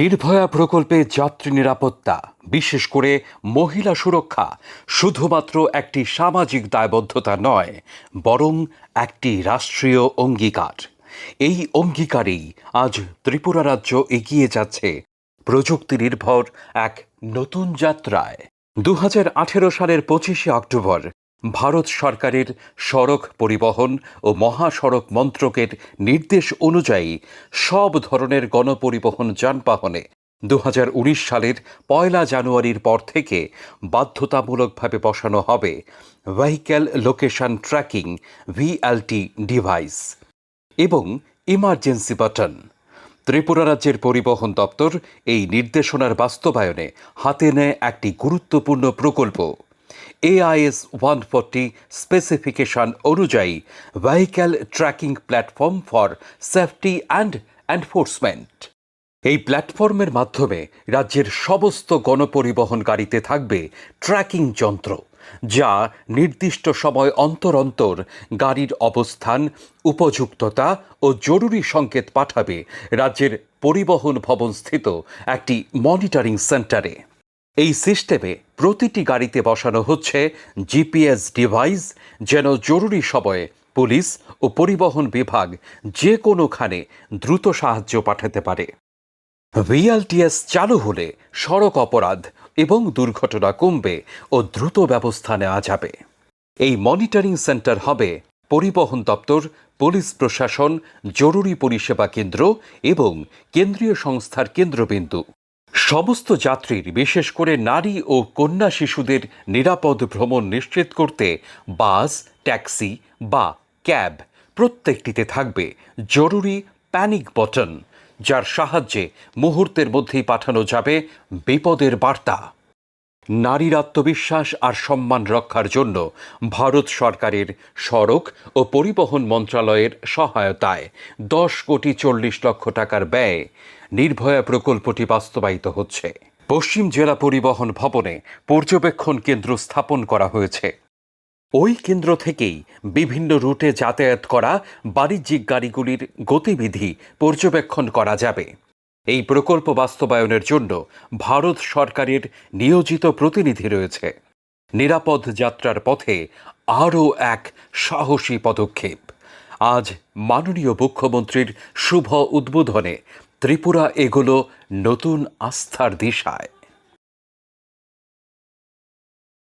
নির্ভয়া প্রকল্পে যাত্রী নিরাপত্তা, বিশেষ করে মহিলা সুরক্ষা, শুধুমাত্র একটি সামাজিক দায়বদ্ধতা নয়, বরং একটি রাষ্ট্রীয় অঙ্গীকার। এই অঙ্গীকারেই আজ ত্রিপুরা রাজ্য এগিয়ে যাচ্ছে প্রযুক্তি নির্ভর এক নতুন যাত্রায়। দু হাজার আঠেরো সালের পঁচিশে অক্টোবর ভারত সরকারের সড়ক পরিবহন ও মহাসড়ক মন্ত্রকের নির্দেশ অনুযায়ী সব ধরনের গণপরিবহন যানবাহনে দু হাজার উনিশ সালের পয়লা জানুয়ারির পর থেকে বাধ্যতামূলকভাবে বসানো হবে vehicle location tracking VLT device এবং ইমার্জেন্সি বাটন। ত্রিপুরা রাজ্যের পরিবহন দপ্তর এই নির্দেশনার বাস্তবায়নে হাতে নেয় একটি গুরুত্বপূর্ণ প্রকল্প। এআইএস ওয়ান ফোরটি স্পেসিফিকেশন অনুযায়ী vehicle tracking platform for safety and enforcement এই প্ল্যাটফর্মের মাধ্যমে রাজ্যের সমস্ত গণপরিবহন গাড়িতে থাকবে ট্র্যাকিং যন্ত্র, যা নির্দিষ্ট সময় অন্তর অন্তর গাড়ির অবস্থান, উপযুক্ততা ও জরুরি সংকেত পাঠাবে রাজ্যের পরিবহন ভবনস্থিত একটি মনিটরিং সেন্টারে এই সিস্টেমে প্রতিটি গাড়িতে বসানো হচ্ছে জিপিএস ডিভাইস, যেন জরুরি সময়ে পুলিশ ও পরিবহন বিভাগ যে কোনোখানে দ্রুত সাহায্য পাঠাতে পারে। ভিএলটিএস চালু হলে সড়ক অপরাধ এবং দুর্ঘটনা কমবে ও দ্রুত ব্যবস্থা নেওয়া যাবে। এই মনিটরিং সেন্টার হবে পরিবহন দপ্তর, পুলিশ প্রশাসন, জরুরি পরিষেবা কেন্দ্র এবং কেন্দ্রীয় সংস্থার কেন্দ্রবিন্দু। সমস্ত যাত্রীর, বিশেষ করে নারী ও কন্যা শিশুদের নিরাপদ ভ্রমণ নিশ্চিত করতে বাস, ট্যাক্সি বা ক্যাব প্রত্যেকটিতে থাকবে জরুরি প্যানিক বটন, যার সাহায্যে মুহূর্তের মধ্যেই পাঠানো যাবে বিপদের বার্তা। নারীর আত্মবিশ্বাস আর সম্মান রক্ষার জন্য ভারত সরকারের সড়ক ও পরিবহন মন্ত্রণালয়ের সহায়তায় দশ কোটি চল্লিশ লক্ষ টাকার ব্যয়ে নির্ভয়া প্রকল্পটি বাস্তবায়িত হচ্ছে। পশ্চিম জেলা পরিবহন ভবনে পর্যবেক্ষণ কেন্দ্র স্থাপন করা হয়েছে। ওই কেন্দ্র থেকেই বিভিন্ন রুটে যাতায়াত করা বাণিজ্যিক গাড়িগুলির গতিবিধি পর্যবেক্ষণ করা যাবে। এই প্রকল্প বাস্তবায়নের জন্য ভারত সরকারের নিয়োজিত প্রতিনিধি রয়েছে। নিরাপদ যাত্রার পথে আরও এক সাহসী পদক্ষেপ। আজ মাননীয় মুখ্যমন্ত্রীর শুভ উদ্বোধনে ত্রিপুরা এগুলো নতুন আস্থার দিশায়।